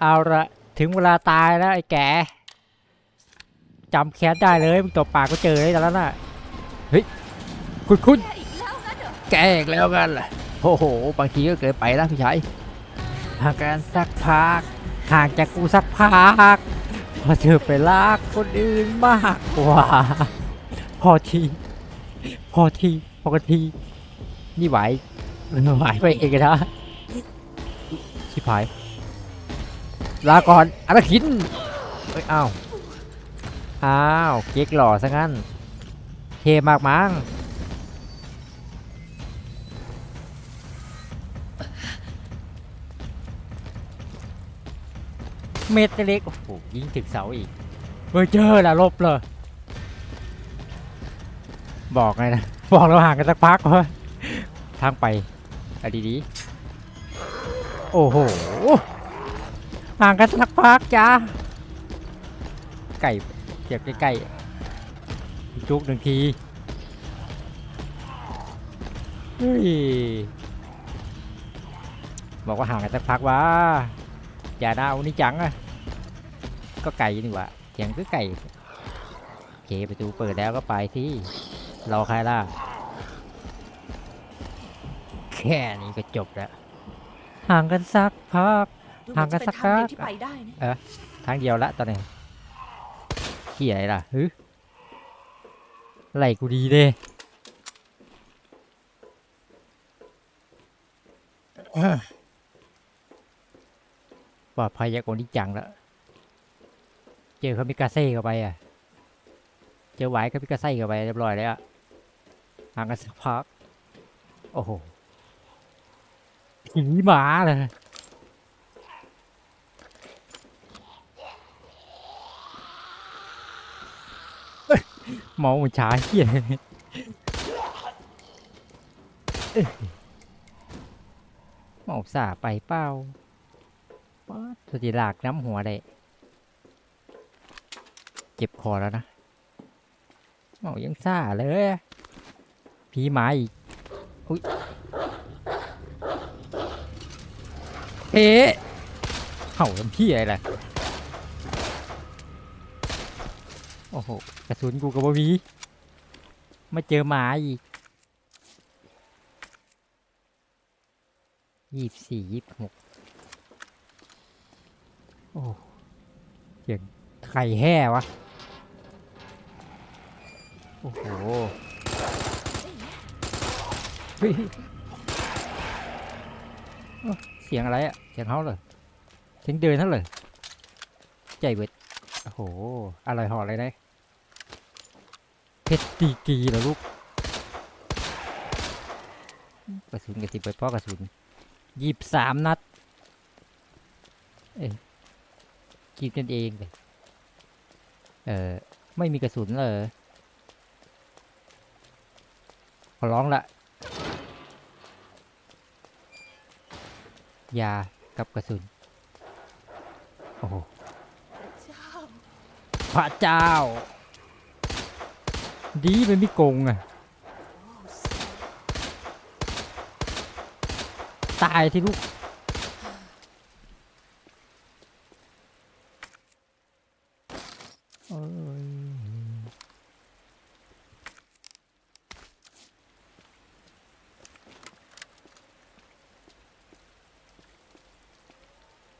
เอาละถึงเวลาตายแล้วไอ้แกจำแค้นได้เลยมึงตบปากก็เจอเลยตอนนั้นน่ะเฮ้ยคุณคุณแกอีกแล้วงั้นเหรอแกอีกแล้วกันล่ะโอ้โหบางทีก็เกินไปนะพี่ชายห่างกันสักพักห่างจากกูสักพักพอเธอไปรักคนอื่นมากกว่า พอที พอทีพอกันที นี่ไหวไหวไปเองนะชิบหาย ลาก่อนอาราคินเอ้ยอ้าวอ้าวเก๊กหล่อซะงั้นเทมากมั้งเม็ดเล็กโอ้โหยิงถึงเสาอีกเฮ้ยเจอละลบเลย บอกไงนะ บอกเราห่างกันสักพักวะทางไปเอาดี โอ้โห ห่างกันสักพักจ้าไก่เก็บใกล้ๆจุกหนึ่งทีบอกว่าห่างกันสักพักวะอย่านะเอานี่จังอะก็ไก่นี่ว่าเสียงคือไก่เคประตูเปิดแล้วก็ไปที่รอใครล่ะ แค่นี้ก็จบแล้ว ห่างกันสักพัก ดูห่างมันกัจะนเป็สันกทางเดียวพักที่ไปได้นะทางเดียวละตอนนี้เขี่ยอะไรล่ะฮึไหลกูดีเลยปลอดภัยจากคนที่จังแล้วเจอเขามิกาเซ่เข้าไปอะ เจอไหวเขามิกาเซ่เข้าไปเรียบร้อยแล้วอะห่างกันสักพัก โอ้โหผีหมาเลย มองมันช้าเฮียมอสาไปเป้าป๊าสติหลากน้ำหัวได้ เจ็บคอแล้วนะมอยังซ่าเลยผีหมาอีกอุ้ยเอ๊ะเห่าทำพี่อะไรล่ะ โหกระสุนกูก็บ่มีมาเจอหมาอีกยี่สี่ยี่หกโอ้เสียงไข่แห่วะ โอ้โหเฮ้ยเสียงอะไรอะเสียงเขาเลยเสียงเดินเท่าเลยใจเบิดโอ้โห อะไรห่อยหอเลยนะ เพชรตีกีเหรอลูกกระสุนกระสิบไปพ่อกระสุนยิบสามนัด เอ้ยกินกันเองเลยเออไม่มีกระสุนเลยขอร้องละยากับกระสุน โอ้โหพระเจ้า ดีมันไม่โกงอะ ตายที่ลูก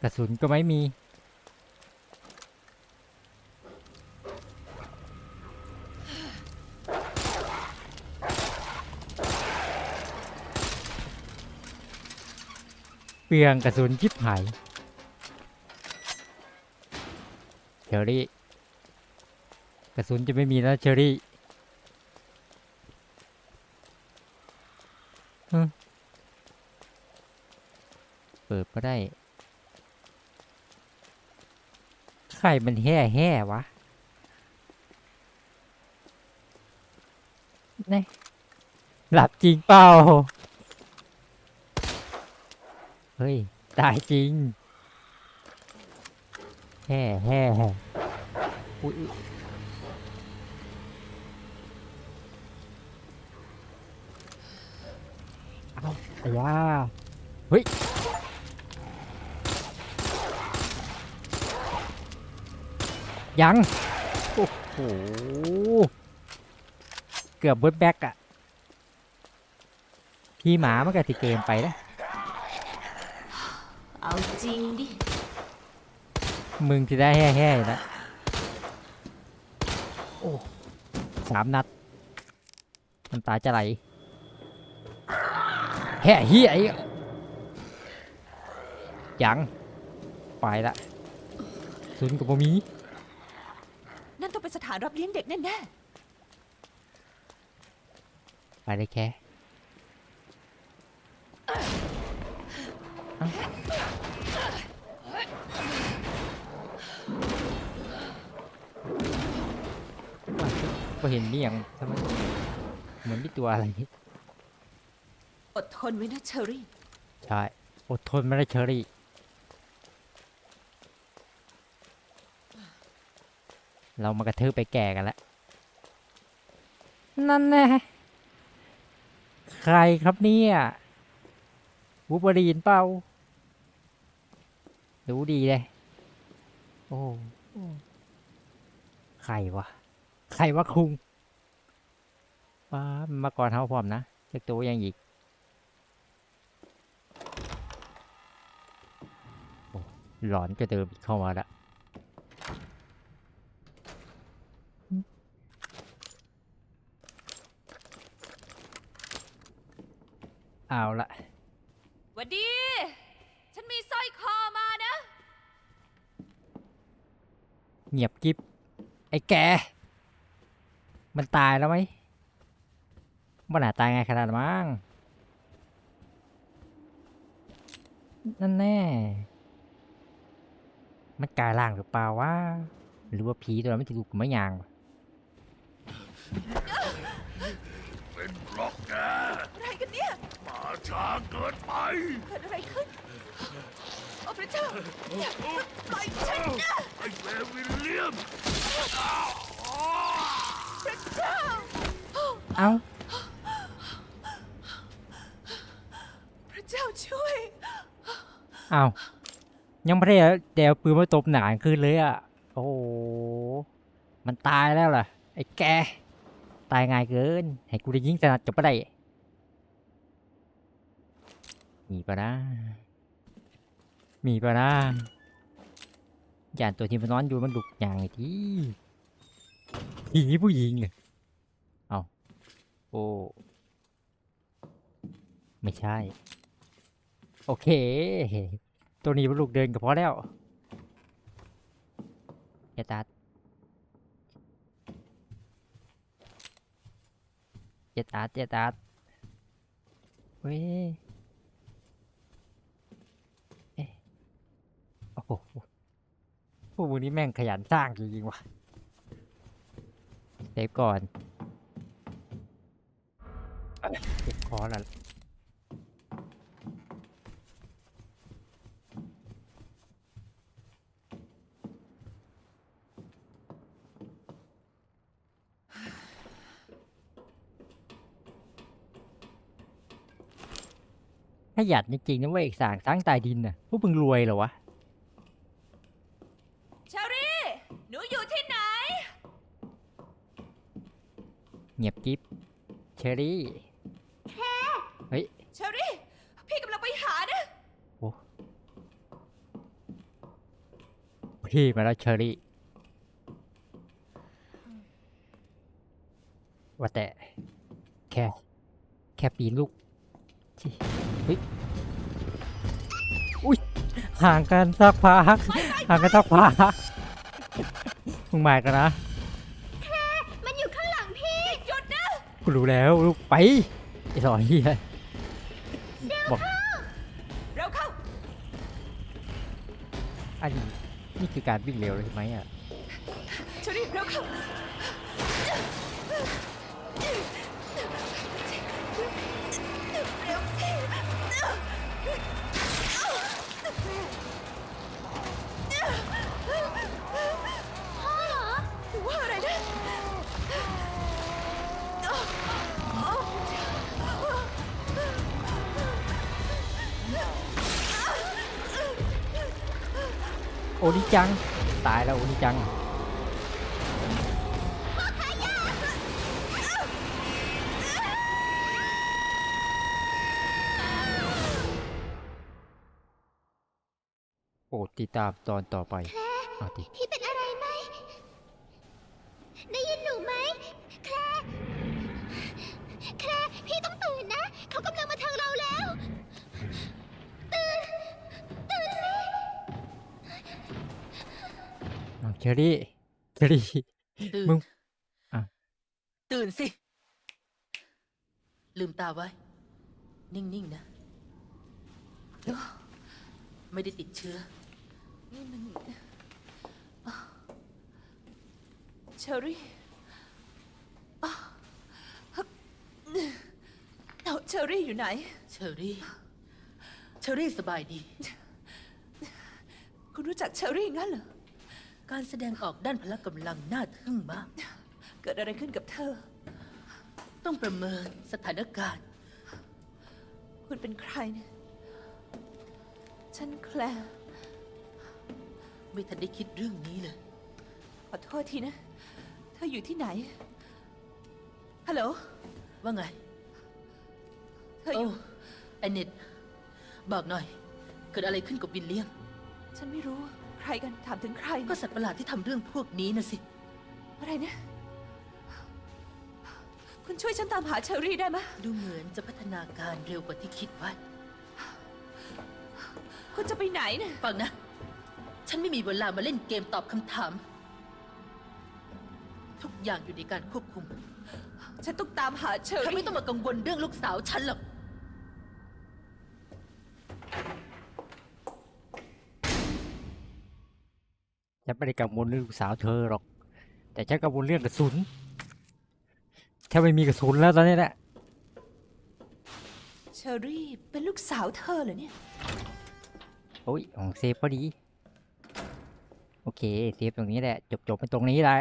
กระสุนก็ไม่มี ลืองกระสุนชิบหายเชอรี่ กระสุนจะไม่มีแล้วเชอรี่เปิดก็ได้ ใครมันแห่แห่วะนี่หลับจริงเปล่า เฮ้ย ตายจริง แห่แห่แห่อุ้ยอุ๊ยเอาแต่ว่าเฮ้ย ยัง โอ้โห เกือบเบิร์ดแบ็กอะพี่หมามันก็สิเกินไปนะ เอาจริงดิ มึงจะได้แห่ๆนะโอ้สามนัดน้ำตาจะไหลแห่เฮียอีกยังไปละศูนย์กับบ่มีนั่นต้องเป็นสถานรับเลี้ยงเด็กแน่ไปเลยแค่ เห็นนี่ยังทำไมเหมือนมีตัวอะไรๆอดทนไว้นะเชอรี่ ใช่อดทนไม่ได้เชอรี่เรามากระทืบไปแก่กันแล้วนั่นแน่ใครครับเนี่ยวูบรีนเปล่ารู้ดีเลย โอ้โอ้ใครวะ ใครวะคุงป้ามันมาก่อนเท้าพร้อมนะเจ้าตัวยังอีกหลอนก็เดิมเข้ามาละเอาละหวันดี ฉันมีสร้อยคอมานะ เงียบกิบไอ้แก มันตายแล้วไหมมันอาจตายไงขนาดนั้นมั้งนั่นแน่ มันกลายร่างหรือเปล่าวะ หรือว่าผีตัวนั้นมันจะดูกไม่ยางวะเป็นเพราะแกอะไรกันเนี่ย มาช้าเกินไป เกิดอะไรขึ้น โอ้พระเจ้าปล่อยฉันนะไอ้เลวิลเลียม เอ้าพระเจ้าช่วย เอ้ายังไม่ได้เดี๋ยวปืนมาตบหนานขึ้นเลยอะ โอ้โห มันตายแล้วล่ะ ไอ้แก ตายง่ายเกิน ให้กูได้ยิงสนัดจบไปได้มีปะนะมีปะนะยานตัวที่มันนอนอยู่มันดุกอย่างไอ้ที่ผีผู้หญิงเลยเอาโอ้ ไม่ใช่ โอเค ตัวนี้มันลูกเดินก็พอแล้วอย่าตัดอย่าตัดอย่าตัดเว้ยเอ๊ะโอ้โหพวกมึงนี่แม่งขยันสร้างจริงๆว่ะเซฟก่อน เก็บคอแล้วขยันจริงๆนะเว้ยสร้างสร้างใตายดินน่ะพวกมึงรวยเหรอวะ เชอรี่ หนูอยู่ที่ไหน เงียบกิ๊บเชอรี่ เชอรี่ พี่กำลังไปหานะ พี่มาแล้วเชอรี่ ว่าแต่ แค่ แค่ปีนลูกชิเฮ้ย อุ้ย ห่างกันสักพัก ห่างกันสักพัก มึงมากันนะ มันอยู่ข้างหลังพี่ หยุดนะ กูรู้แล้วลูกไปไอ้หลอยเฮีย บอกเร็วเข้า อันนี้นี่คือการวิ่งเร็วเลยใช่ไหมอะ นิจัง ตายแล้วโอนิจังโอดติดตามตอนต่อไปอาดิ พี่ อาเชอรี่เชอรี่ตื่นมึง อะ ตื่นสิ ลืมตาไว้ นิ่ง ๆ นะ ไม่ได้ติดเชื้อ นี่มันเชอรี่อ้าวเอาเชอรี่อยู่ไหน เชอรี่ เชอรี่สบายดี คุณรู้จักเชอรี่งั้นเหรอ การแสดงออกด้านพละกำลังน่าทึ่งมาก เกิดอะไรขึ้นกับเธอ ต้องประเมินสถานการณ์ คุณเป็นใครเนี่ยฉันแคลร์ไม่ทันได้คิดเรื่องนี้เลย ขอโทษทีนะ เธออยู่ที่ไหน ฮัลโหล ว่าไง เธออยู่ไอเน็ตบอกหน่อย เกิดอะไรขึ้นกับวินเลียม ฉันไม่รู้ ใครกันถามถึงใครก็สัตว์ประหลาดที่ทำเรื่องพวกนี้นะสิ อะไรเนี่ย คุณช่วยฉันตามหาเชอรี่ได้ไหมดูเหมือนจะพัฒนาการเร็วกว่าที่คิดไว้คุณจะไปไหนเนี่ยฟังนะ ฉันไม่มีเวลามาเล่นเกมตอบคำถาม ทุกอย่างอยู่ในการควบคุม ฉันต้องตามหาเชอรี่เธอไม่ต้องมากังวลเรื่องลูกสาวฉันหรอก ฉันไม่ได้กังวลเรื่องลูกสาวเธอหรอก แต่ฉันกังวลเรื่องกระสุนถ้าไม่มีกระสุนแล้วตอนนี้แหละเชอรี่เป็นลูกสาวเธอเหรอเนี่ย โอ้ยของเซฟพอดี โอเค เซฟตรงนี้แหละ จบจบๆไปตรงนี้แหละ